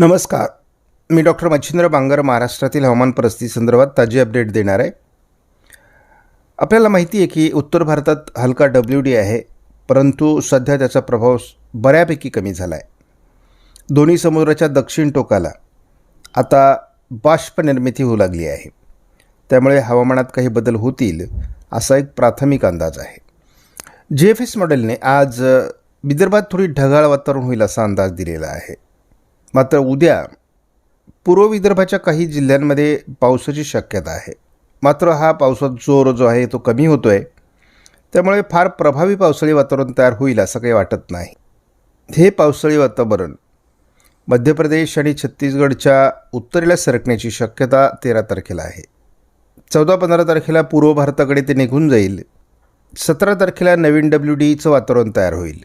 नमस्कार. मी डॉक्टर मच्छिंद्र बांगर महाराष्ट्रातील हवामान परिस्थितीसंदर्भात ताजी अपडेट देणार आहे. आपल्याला माहिती आहे की उत्तर भारतात हलका डब्ल्यू डी आहे परंतु सध्या त्याचा प्रभाव बऱ्यापैकी कमी झाला आहे दोन्ही समुद्राच्या दक्षिण टोकाला आता बाष्प निर्मिती होऊ लागली आहे. त्यामुळे हवामानात काही बदल होतील असा एक प्राथमिक अंदाज आहे. जे एफ एस मॉडेलने आज विदर्भात थोडी ढगाळ वातावरण होईल असा अंदाज दिलेला आहे. मात्र उद्या पूर्व विदर्भाच्या काही जिल्ह्यांमध्ये पावसाची शक्यता आहे. मात्र हा पावसाचा जोर जो आहे तो कमी होतो आहे त्यामुळे फार प्रभावी पावसाळी वातावरण तयार होईल असं काही वाटत नाही. हे पावसाळी वातावरण मध्य प्रदेश आणि छत्तीसगडच्या उत्तरेला सरकण्याची शक्यता तेरा तारखेला आहे. चौदा पंधरा तारखेला पूर्व भारताकडे ते निघून जाईल. सतरा तारखेला नवीन डब्ल्यू डीचं वातावरण तयार होईल.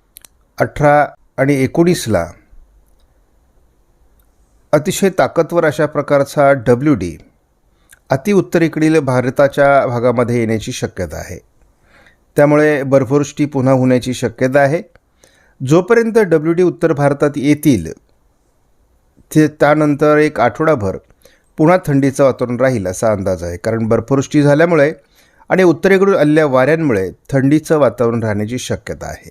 अठरा आणि एकोणीसला अतिशय ताकदवर अशा प्रकारचा डब्ल्यू डी अतिउत्तरेकडील भारताच्या भागामध्ये येण्याची शक्यता आहे. त्यामुळे बर्फवृष्टी पुन्हा होण्याची शक्यता आहे. जोपर्यंत डब्ल्यू डी उत्तर भारतात येतील ते त्यानंतर एक आठवडाभर पुन्हा थंडीचं वातावरण राहील असा अंदाज आहे. कारण बर्फवृष्टी झाल्यामुळे आणि उत्तरेकडून आलेल्या वाऱ्यांमुळे थंडीचं वातावरण राहण्याची शक्यता आहे.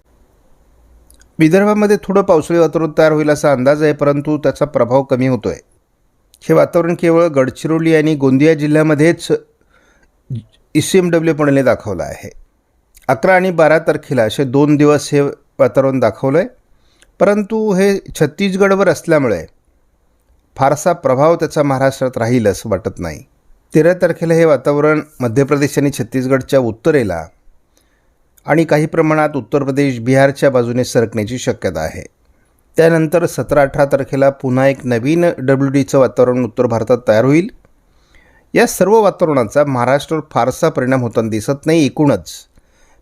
विदर्भामध्ये थोडं पावसाळी वातावरण तयार होईल असा अंदाज आहे परंतु त्याचा प्रभाव कमी होतो आहे हे वातावरण केवळ गडचिरोली आणि गोंदिया जिल्ह्यामध्येच ई सी एम डब्ल्यू पणले दाखवलं आहे. अकरा आणि बारा तारखेला असे दोन दिवस हे वातावरण दाखवलं आहे परंतु हे छत्तीसगडवर असल्यामुळे फारसा प्रभाव त्याचा महाराष्ट्रात राहील असं वाटत नाही. तेरा तारखेला हे वातावरण मध्य प्रदेश आणि छत्तीसगडच्या उत्तरेला आणि काही प्रमाणात उत्तर प्रदेश बिहारच्या बाजूने सरकण्याची शक्यता आहे. त्यानंतर सतरा अठरा तारखेला पुन्हा एक नवीन डब्ल्यू डीचं वातावरण उत्तर भारतात तयार होईल. या सर्व वातावरणाचा महाराष्ट्रावर फारसा परिणाम होताना दिसत नाही एकूणच.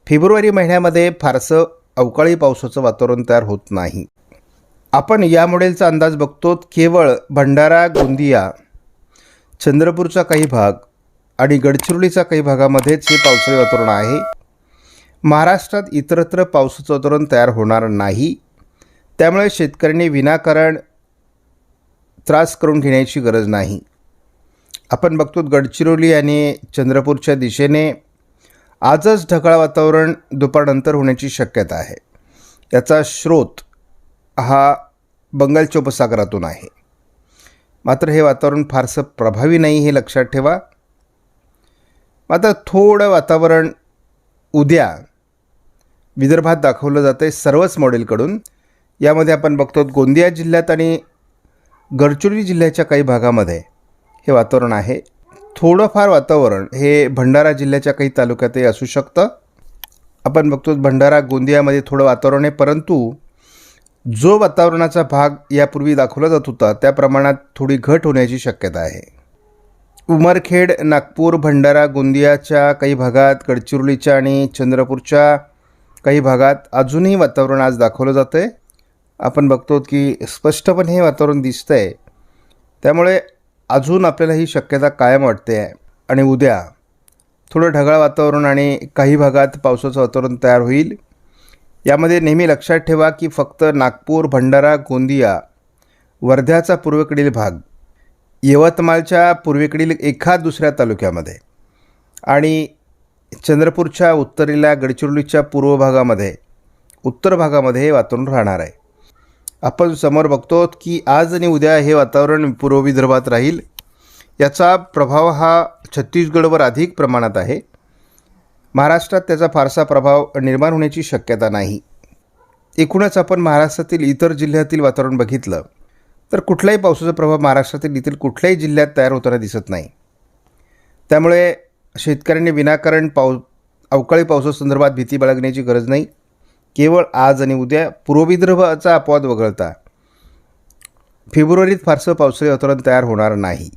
फेब्रुवारी महिन्यामध्ये फारसं अवकाळी पावसाचं वातावरण तयार होत नाही. आपण या मॉडेलचा अंदाज बघतो केवळ भंडारा गोंदिया चंद्रपूरचा काही भाग आणि गडचिरोलीचा काही भागामध्येच हे पावसाळी वातावरण आहे. महाराष्ट्रात इतरत्र पावसाचं धोरण तयार होणार नाही. त्यामुळे शेतकऱ्यांनी विनाकारण त्रास करून घेण्याची गरज नाही. आपण बघतो गडचिरोली आणि चंद्रपूरच्या दिशेने आजच ढगाळ वातावरण दुपारनंतर होण्याची शक्यता आहे. याचा स्रोत हा बंगालच्या उपसागरातून आहे. मात्र हे वातावरण फारसं प्रभावी नाही हे लक्षात ठेवा. मात्र थोडं वातावरण उद्या विदर्भात दाखवलं जातं आहे सर्वच मॉडेलकडून. यामध्ये आपण बघतो गोंदिया जिल्ह्यात आणि गडचिरोली जिल्ह्याच्या काही भागामध्ये हे वातावरण आहे. थोडंफार वातावरण हे भंडारा जिल्ह्याच्या काही तालुक्यातही असू शकतं. आपण बघतो भंडारा गोंदियामध्ये थोडं वातावरण आहे परंतु जो वातावरणाचा भाग यापूर्वी दाखवला जात होता त्या प्रमाणात थोडी घट होण्याची शक्यता आहे. उमरखेड नागपूर भंडारा गोंदियाच्या काही भागात गडचिरोलीच्या आणि चंद्रपूरच्या काही भागात अजूनही वातावरण आज दाखवलं जातं आहे आपण बघतो की स्पष्टपणे हे वातावरण दिसतं आहे त्यामुळे अजून आपल्याला ही शक्यता कायम वाटते आहे. आणि उद्या थोडं ढगाळ वातावरण आणि काही भागात पावसाचं वातावरण तयार होईल. यामध्ये नेहमी लक्षात ठेवा की फक्त नागपूर भंडारा गोंदिया वर्ध्याचा पूर्वेकडील भाग यवतमाळच्या पूर्वेकडील एखाद दुसऱ्या तालुक्यामध्ये आणि चंद्रपूरच्या उत्तरेला गडचिरोलीच्या पूर्व भागामध्ये उत्तर भागामध्ये हे वातावरण राहणार आहे. आपण समोर बघतो की आज आणि उद्या हे वातावरण पूर्व विदर्भात राहील. याचा प्रभाव हा छत्तीसगडवर अधिक प्रमाणात आहे. महाराष्ट्रात त्याचा फारसा प्रभाव निर्माण होण्याची शक्यता नाही. एकूणच आपण महाराष्ट्रातील इतर जिल्ह्यातील वातावरण बघितलं तर कुठलाही पावसाचा प्रभाव महाराष्ट्रातील इतर कुठल्याही जिल्ह्यात तयार होताना दिसत नाही. त्यामुळे शेतकऱ्यांनी विनाकारण पाऊ अवकाळी पावसासंदर्भात भीती बाळगण्याची गरज नाही. केवळ आज आणि उद्या पूर्व विदर्भाचा अपवाद वगळता. फेब्रुवारीत फारसं पावसाळी वातावरण तयार होणार नाही.